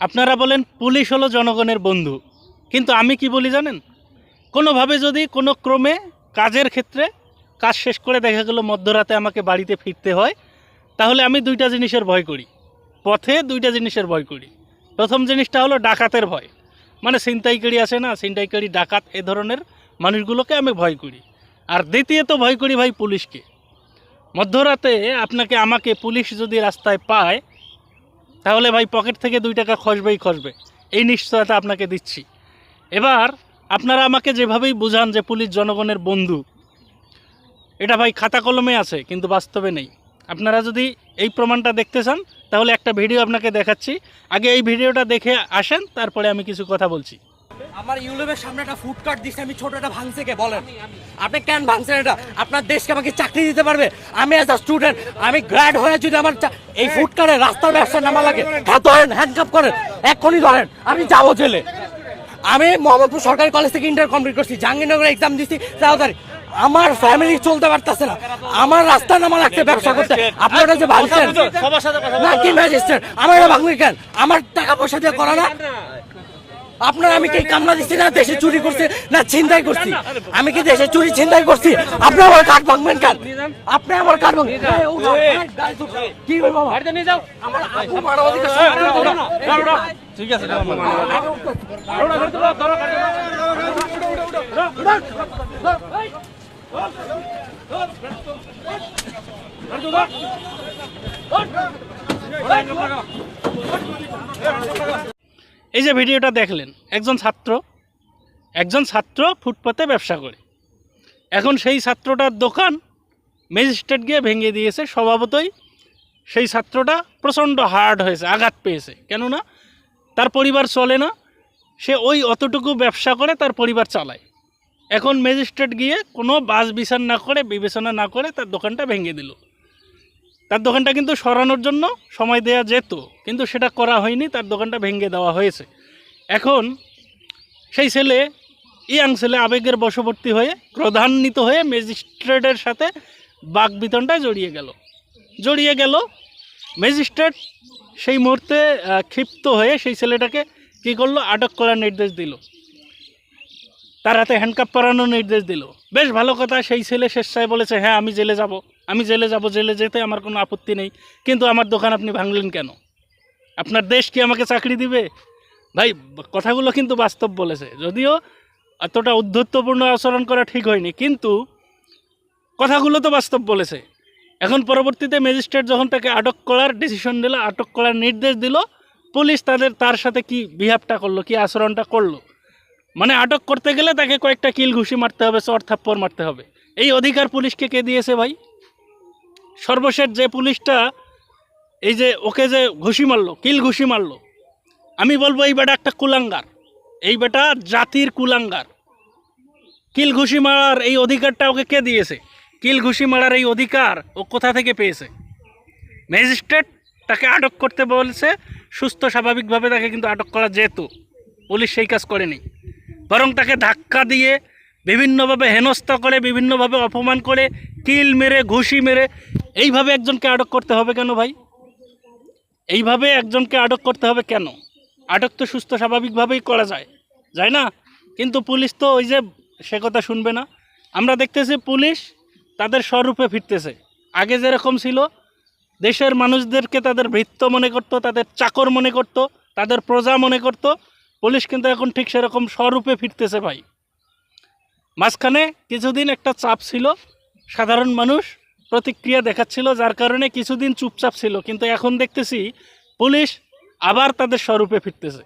আপনারা বলেন পুলিশ হলো জনগণের বন্ধু, কিন্তু আমি কি বলি জানেন? কোনোভাবে যদি কোনো ক্রমে কাজের ক্ষেত্রে কাজ শেষ করে দেখা গেলো মধ্যরাতে আমাকে বাড়িতে ফিরতে হয়, তাহলে আমি দুইটা জিনিসের ভয় করি। পথে দুইটা জিনিসের ভয় করি। প্রথম জিনিসটা হলো ডাকাতের ভয়। মানে ছিনতাইকারী আছে না, ছিনতাইকারী, ডাকাত এ ধরনের মানুষগুলোকে আমি ভয় করি। আর দ্বিতীয়ত ভয় করি ভাই পুলিশকে। মধ্যরাতে আপনাকে, আমাকে পুলিশ যদি রাস্তায় পায় তাহলে ভাই পকেট থেকে দুই টাকা খসবেই খসবে। এই নিশ্চয়তা আপনাকে দিচ্ছি। এবার আপনারা আমাকে যেভাবেই বুঝান যে পুলিশ জনগণের বন্ধু, এটা ভাই খাতা কলমে আছে, কিন্তু বাস্তবে নেই। আপনারা যদি এই প্রমাণটা দেখতে চান, তাহলে একটা ভিডিও আপনাকে দেখাচ্ছি। আগে এই ভিডিওটা দেখে আসেন, তারপরে আমি কিছু কথা বলছি। আমার ইউলেবের সামনে একটা ফুড কার্ট দিচ্ছে আমি ছোট একটা ভাঙছে কে বলেন। আপনি কেন ভাঙছেন এটা? আপনার দেশকে আমাকে চাকরি দিতে পারবে? আমি অ্যাজ আ স্টুডেন্ট আমি গ্র্যাড হয়ে যদি আমার এই ফুড কার্টে রাস্তার ব্যবসা নামা লাগে হ্যাঁ ধরেন হ্যান্ডকাপ করেন এক্ষুনি ধরেন আমি যাব জেলে। আমি মোহাম্মদপুর সরকারি কলেজ থেকে ইন্টার কমপ্লিট করছি জাহাঙ্গীরনগরে এক্সাম দিচ্ছি তাড়াতাড়ি। আমার ফ্যামিলি চলতে পারতেছে না। আমার রাস্তা নামা লাগছে ব্যবসা করতে। আপনারা যে ভাঙছেন না কি ম্যাজিস্ট্রেট আমার এটা ভাঙবে কেন? আমার টাকা পয়সা দিয়ে করা না? আপনার আমি কি কামলা দিচ্ছি না দেশে চুরি করছে না ছিনতাই করছি আমি কি দেশে চুরি ছিনতাই করছি আপনি আমার কাঠ ভাঙবেন কেন আপনি আমার কাঠ ভাঙবেন। কি করব আমার আপু মানবাধিকার। ঠিক আছে এই যে ভিডিওটা দেখলেন, একজন ছাত্র একজন ছাত্র ফুটপাতে ব্যবসা করে। এখন সেই ছাত্রটার দোকান ম্যাজিস্ট্রেট গিয়ে ভেঙে দিয়েছে। স্বভাবতই সেই ছাত্রটা প্রচণ্ড হার্ড হয়েছে, আঘাত পেয়েছে। কেননা তার পরিবার চলে না, সে ওই অতটুকু ব্যবসা করে, তার পরিবার চালায়। এখন ম্যাজিস্ট্রেট গিয়ে কোনো বাস বিচার না করে, বিবেচনা না করে তার দোকানটা ভেঙে দিল। তার দোকানটা কিন্তু সরানোর জন্য সময় দেওয়া যেত, কিন্তু সেটা করা হয়নি, তার দোকানটা ভেঙে দেওয়া হয়েছে। এখন সেই ছেলে, ইয়াং ছেলে আবেগের বশবর্তী হয়ে, ক্রধান্বিত হয়ে ম্যাজিস্ট্রেটের সাথে বাক বিতনটায় জড়িয়ে গেল। জড়িয়ে গেল, ম্যাজিস্ট্রেট সেই মুহূর্তে ক্ষিপ্ত হয়ে সেই ছেলেটাকে কী করল? আটক করার নির্দেশ দিল। তার হাতে হ্যান্ডকাপ পরানোর নির্দেশ দিল। বেশ ভালো কথা, সেই ছেলে স্বেচ্ছায় বলেছে হ্যাঁ আমি জেলে যাব। আমি জেলে যাব, জেলে যেতে আমার কোনো আপত্তি নেই। কিন্তু আমার দোকান আপনি ভাঙলেন কেন? আপনার দেশ কি আমাকে চাকরি দিবে? ভাই, কথাগুলো কিন্তু বাস্তব বলেছে। যদিও এতটা উদ্ধত্তপূর্ণ আচরণ করা ঠিক হয়নি, কিন্তু কথাগুলো তো বাস্তব বলেছে। এখন পরবর্তীতে ম্যাজিস্ট্রেট যখন তাকে আটক করার ডিসিশন দিল, আটক করার নির্দেশ দিল, পুলিশ তাদের, তার সাথে কি বিহেভটা করল, কি আচরণটা করল? মানে আটক করতে গেলে তাকে কয়েকটা কিল ঘুষি মারতে হবে, চর থাপ্পড় মারতে হবে। এই অধিকার পুলিশকে কে দিয়েছে ভাই? সর্বশেষ যে পুলিশটা এই যে ওকে যে ঘুষি মারলো, কিল ঘুষি মারলো, আমি বলব এই বেটা একটা কুলাঙ্গার। এই বেটা জাতির কুলাঙ্গার। কিল ঘুষি মারার এই অধিকারটা ওকে কে দিয়েছে? কিল ঘুষি মারার এই অধিকার ও কোথা থেকে পেয়েছে? ম্যাজিস্ট্রেট তাকে আটক করতে বলছে, সুস্থ স্বাভাবিকভাবে তাকে কিন্তু আটক করা যেত পুলিশ সেই কাজ করেনি। বরং তাকে ধাক্কা দিয়ে বিভিন্নভাবে হেনস্থা করে, বিভিন্নভাবে অপমান করে, কিল মেরে, ঘুষি মেরে এইভাবে একজনকে আটক করতে হবে কেন ভাই? এইভাবে একজনকে আটক করতে হবে কেন? আটক তো সুস্থ স্বাভাবিকভাবেই করা যায় যায় না? কিন্তু পুলিশ তো ওই যে সে কথা শুনবে না। আমরা দেখতেছি পুলিশ তাদের স্বরূপে ফিরতেছে। আগে যেরকম ছিল, দেশের মানুষদেরকে তাদের ভৃত্য মনে করত, তাদের চাকর মনে করত, তাদের প্রজা মনে করত। পুলিশ কিন্তু এখন ঠিক সেরকম স্বরূপে ফিরতেছে ভাই। মাঝখানে কিছুদিন একটা চাপ ছিল, সাধারণ মানুষ প্রতিক্রিয়া দেখাচ্ছিল, যার কারণে কিছুদিন চুপচাপ ছিল। কিন্তু এখন দেখতেছি, পুলিশ আবার তাদের স্বরূপে ফিরতেছে।